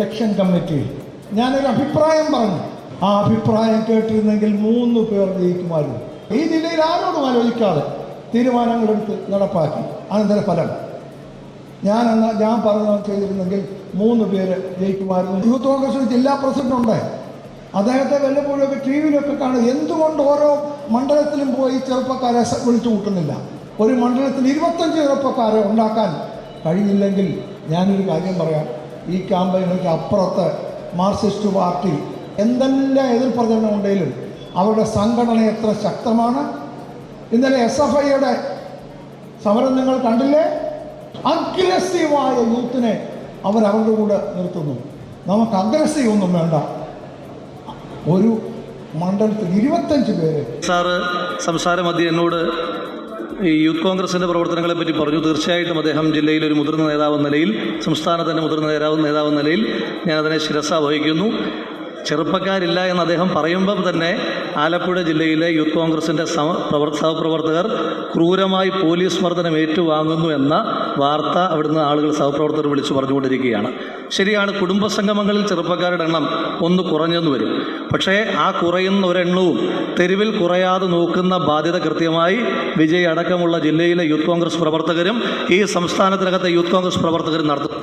കമ്മിറ്റിയിൽ ഞാനൊരു അഭിപ്രായം പറഞ്ഞു. ആ അഭിപ്രായം കേട്ടിരുന്നെങ്കിൽ മൂന്ന് പേർ ജയിക്കുമായിരുന്നു. ഈ ജില്ലയിൽ ആരോടും ആലോചിക്കാതെ തീരുമാനങ്ങളെടുത്ത് നടപ്പാക്കി. അനന്തര ഫലം? ഞാൻ അന്ന് ഞാൻ പറഞ്ഞ ചെയ്തിരുന്നെങ്കിൽ മൂന്ന് പേര് ജയിക്കുമായിരുന്നു. യൂത്ത് കോൺഗ്രസ് ജില്ലാ പ്രസിഡന്റ് ഉണ്ട്. അദ്ദേഹത്തെ വല്ലപ്പോഴൊക്കെ ടി വിയിലൊക്കെ കാണും. എന്തുകൊണ്ട് ഓരോ മണ്ഡലത്തിലും പോയി ചെറുപ്പക്കാരെ വിളിച്ചു കൂട്ടുന്നില്ല? ഒരു മണ്ഡലത്തിൽ ഇരുപത്തഞ്ച് ചെറുപ്പക്കാരെ ഉണ്ടാക്കാൻ കഴിഞ്ഞില്ലെങ്കിൽ ഞാനൊരു കാര്യം പറയാം. ഈ ക്യാമ്പയിനൊക്കെ അപ്പുറത്ത് മാർക്സിസ്റ്റ് പാർട്ടി എന്തെല്ലാം എതിർ പ്രചരണം ഉണ്ടെങ്കിലും അവരുടെ സംഘടന എത്ര ശക്തമാണ്. ഇന്നലെ എസ് എഫ് ഐയുടെ സമരം നിങ്ങൾ കണ്ടില്ലേ? അഗ്രസീവായ യൂത്തിനെ അവർ അവരുടെ കൂടെ നിർത്തുന്നു. നമുക്ക് അഗ്രസീവ് ഒന്നും വേണ്ട. ഒരു മണ്ഡലത്തിൽ ഇരുപത്തഞ്ച് പേര് സാറ് സംസാര മധ്യ എന്നോട് ഈ യൂത്ത് കോൺഗ്രസിന്റെ പ്രവർത്തനങ്ങളെ പറ്റി പറഞ്ഞു. തീർച്ചയായിട്ടും അദ്ദേഹം ജില്ലയിലെ ഒരു മുതിർന്ന നേതാവ് നിലയിൽ സംസ്ഥാനത്തിന്റെ മുതിർന്ന നേതാവ് നേതാവ് നിലയിൽ അതിനെ ശിരസ വഹിക്കുന്നു. ചെറുപ്പക്കാരില്ല എന്ന് അദ്ദേഹം പറയുമ്പോൾ തന്നെ ആലപ്പുഴ ജില്ലയിലെ യൂത്ത് കോൺഗ്രസിന്റെ സമ പ്രവർ സഹപ്രവർത്തകർ ക്രൂരമായി പോലീസ് മർദ്ദനം ഏറ്റുവാങ്ങുന്നു എന്ന വാർത്ത അവിടുന്ന് ആളുകൾ സഹപ്രവർത്തകർ വിളിച്ചു പറഞ്ഞുകൊണ്ടിരിക്കുകയാണ്. ശരിയാണ് കുടുംബസംഗമങ്ങളിൽ ചെറുപ്പക്കാരുടെ എണ്ണം ഒന്ന് കുറഞ്ഞെന്ന് വരും. പക്ഷേ ആ കുറയുന്ന ഒരെണ്ണവും തെരുവിൽ കുറയാതെ നോക്കുന്ന ബാധ്യത കൃത്യമായി വിജയ് അടക്കമുള്ള ജില്ലയിലെ യൂത്ത് കോൺഗ്രസ് പ്രവർത്തകരും ഈ സംസ്ഥാനത്തിനകത്തെ യൂത്ത് കോൺഗ്രസ് പ്രവർത്തകരും നടത്തും